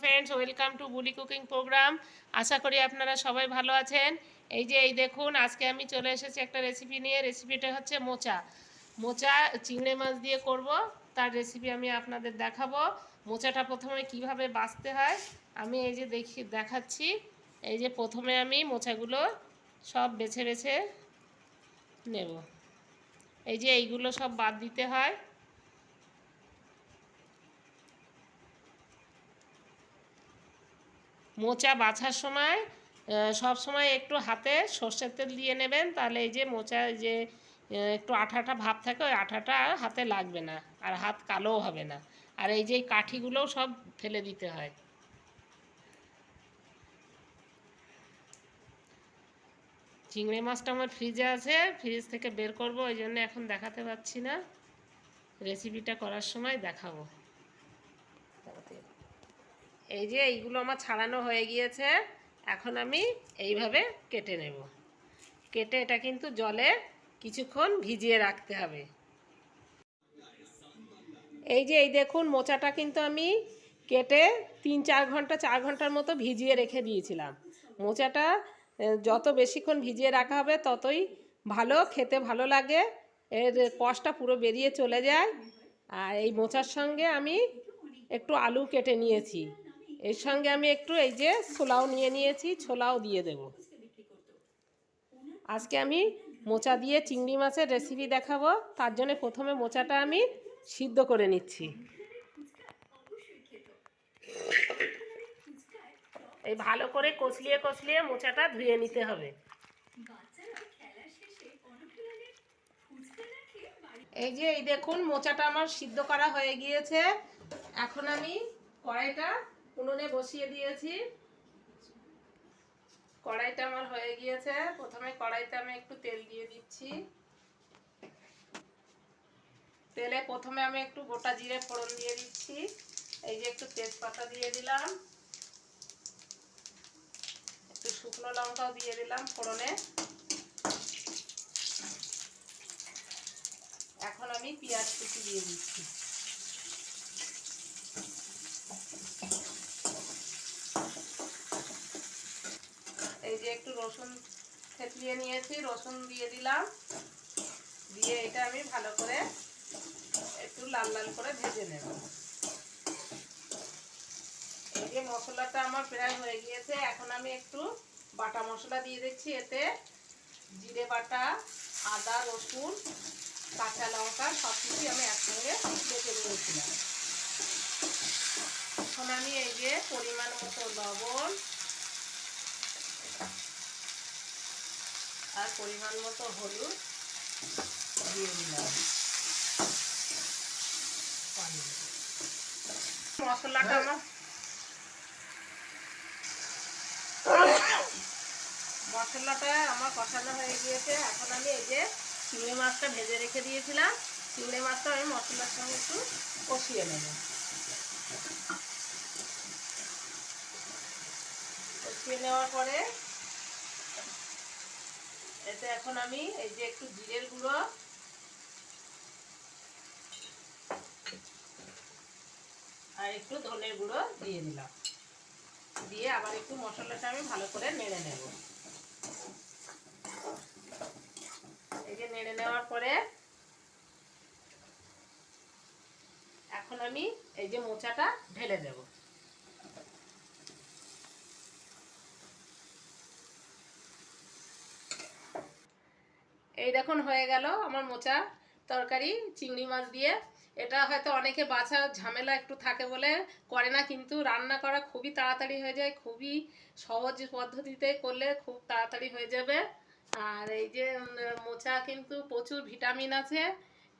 Friends welcome to বুলি cooking programme আশা করি আপনারা সবাই ভালো আছেন। এই যে, এই দেখুন, আজকে আমি চলে এসেছি একটা রেসিপি নিয়ে। রেসিপিটা হচ্ছে মোচা। মোচা চিংড়ি মাছ দিয়ে করব। তার রেসিপি আমি আপনাদের দেখাবো। মোচাটা প্রথমে কীভাবে বাছতে হয়, আমি এই যে দেখি, দেখাচ্ছি। এই যে, প্রথমে আমি মোচাগুলো সব বেছে বেছে নেব। এই যে, এইগুলো সব বাদ দিতে হয়। মোচা বাছার সময় সব সময় একটু হাতে সর্ষের তেল দিয়ে নেবেন, তাহলে এই যে মোচা যে একটু আঠাটা ভাব থাকে, ওই আঠাটা হাতে লাগবে না, আর হাত কালোও হবে না। আর এই যে কাঠিগুলোও সব ফেলে দিতে হয়। চিংড়ি মাছটা আমার ফ্রিজে আছে, ফ্রিজ থেকে বের করব, ওই জন্য এখন দেখাতে পাচ্ছি না। রেসিপিটা করার সময় দেখাবো। এই যে এইগুলো আমার ছাড়ানো হয়ে গিয়েছে, এখন আমি এইভাবে কেটে নেব। কেটে এটা কিন্তু জলে কিছুক্ষণ ভিজিয়ে রাখতে হবে। এই যে এই দেখুন, মোচাটা কিন্তু আমি কেটে তিন চার ঘণ্টা, চার ঘণ্টার মতো ভিজিয়ে রেখে দিয়েছিলাম। মোচাটা যত বেশিক্ষণ ভিজিয়ে রাখা হবে, ততই ভালো, খেতে ভালো লাগে। এর কষটা পুরো বেরিয়ে চলে যায়। আর এই মোচার সঙ্গে আমি একটু আলু কেটে নিয়েছি। এর সঙ্গে আমি একটু এই যে ছোলাও নিয়ে নিয়েছি, ছোলাও দিয়ে দেব। আজকে আমি মোচা দিয়ে চিংড়ি মাছের রেসিপি দেখাবো। তার জন্য প্রথমে মোচাটা আমি সিদ্ধ করে নিচ্ছি। এই ভালো করে কষলিয়ে কষলিয়ে মোচাটা ধুয়ে নিতে হবে। এই যে এই দেখুন, মোচাটা আমার সিদ্ধ করা হয়ে গিয়েছে। এখন আমি কড়াইটা উনুনে বসিয়ে দিয়েছি। কড়াইটা আমার হয়ে গিয়েছে। প্রথমে কড়াইতে আমি একটু তেল দিয়ে দিচ্ছি। তেলে প্রথমে আমি একটু গোটা জিরে ফোড়ন দিয়ে দিচ্ছি। এই যে একটু তেজপাতা দিয়ে দিলাম। একটু শুকনো লঙ্কাও দিয়ে দিলাম ফোড়নে। এখন আমি পেঁয়াজ কুচি দিয়ে দিচ্ছি এই যে একটু রসুন থেতলিয়ে নিয়েছি, রসুন দিয়ে দিলাম। দিয়ে এটা আমি ভালো করে একটু লাল লাল করে ভেজে নেব। এই যে মশলাটা আমার প্রায় হয়ে গিয়েছে, এখন আমি একটু বাটা মশলা দিয়ে দিচ্ছি, এতে জিরে বাটা, আদা, রসুন, কাঁচা লঙ্কা সব কিছুই আমি একসঙ্গে বেটে নিয়েছিলাম। এখন আমি এই যে পরিমাণ মতো লবণ আর পরিমাণ মতো হলুদ দিয়ে দিলাম। মশলাটা আমার মশলাটা আমার কষানো হয়ে গিয়েছে। এখন আমি এই যে চিংড়ি মাছটা ভেজে রেখে দিয়েছিলাম। চিংড়ি মাছটা আমি মশলার সঙ্গে একটু কষিয়ে নেব। কষিয়ে নেওয়ার পরে এতে এখন আমি এই যে একটু জিরের গুঁড়ো, আর একটু ধনের গুঁড়ো দিয়ে দিলাম। দিয়ে আবার একটু মশলাটা আমি ভালো করে নেড়ে নেব। এই যে নেড়ে নেওয়ার পরে এখন আমি এই যে মোচাটা ঢেলে দেব। এই দেখুন হয়ে গেল আমার মোচা তরকারি, চিংড়ি মাছ দিয়ে। এটা হয়তো অনেকে বাছার ঝামেলা একটু থাকে বলে করে না, কিন্তু রান্না করা খুবই তাড়াতাড়ি হয়ে যায়, খুবই সহজ পদ্ধতিতে করলে খুব তাড়াতাড়ি হয়ে যাবে। আর এই যে মোচা কিন্তু প্রচুর ভিটামিন আছে,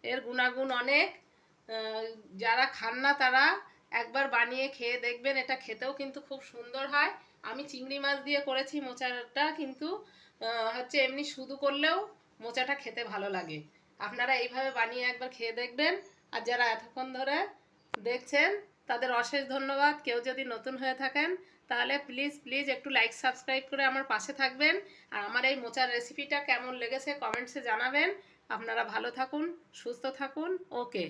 এর গুণাগুণ অনেক। যারা খান না তারা একবার বানিয়ে খেয়ে দেখবেন, এটা খেতেও কিন্তু খুব সুন্দর হয়। আমি চিংড়ি মাছ দিয়ে করেছি মোচাটা, কিন্তু হচ্ছে এমনি শুধু করলেও মোচাটা খেতে ভালো লাগে। আপনারা এইভাবে বানিয়ে একবার খেয়ে দেখবেন। আর যারা এতক্ষণ ধরে দেখছেন, তাদের অশেষ ধন্যবাদ। কেউ যদি নতুন হয়ে থাকেন, তাহলে প্লিজ প্লিজ একটু লাইক সাবস্ক্রাইব করে আমার পাশে থাকবেন। আর আমার এই মোচার রেসিপিটা কেমন লেগেছে কমেন্টসে জানাবেন। আপনারা ভালো থাকুন, সুস্থ থাকুন। ওকে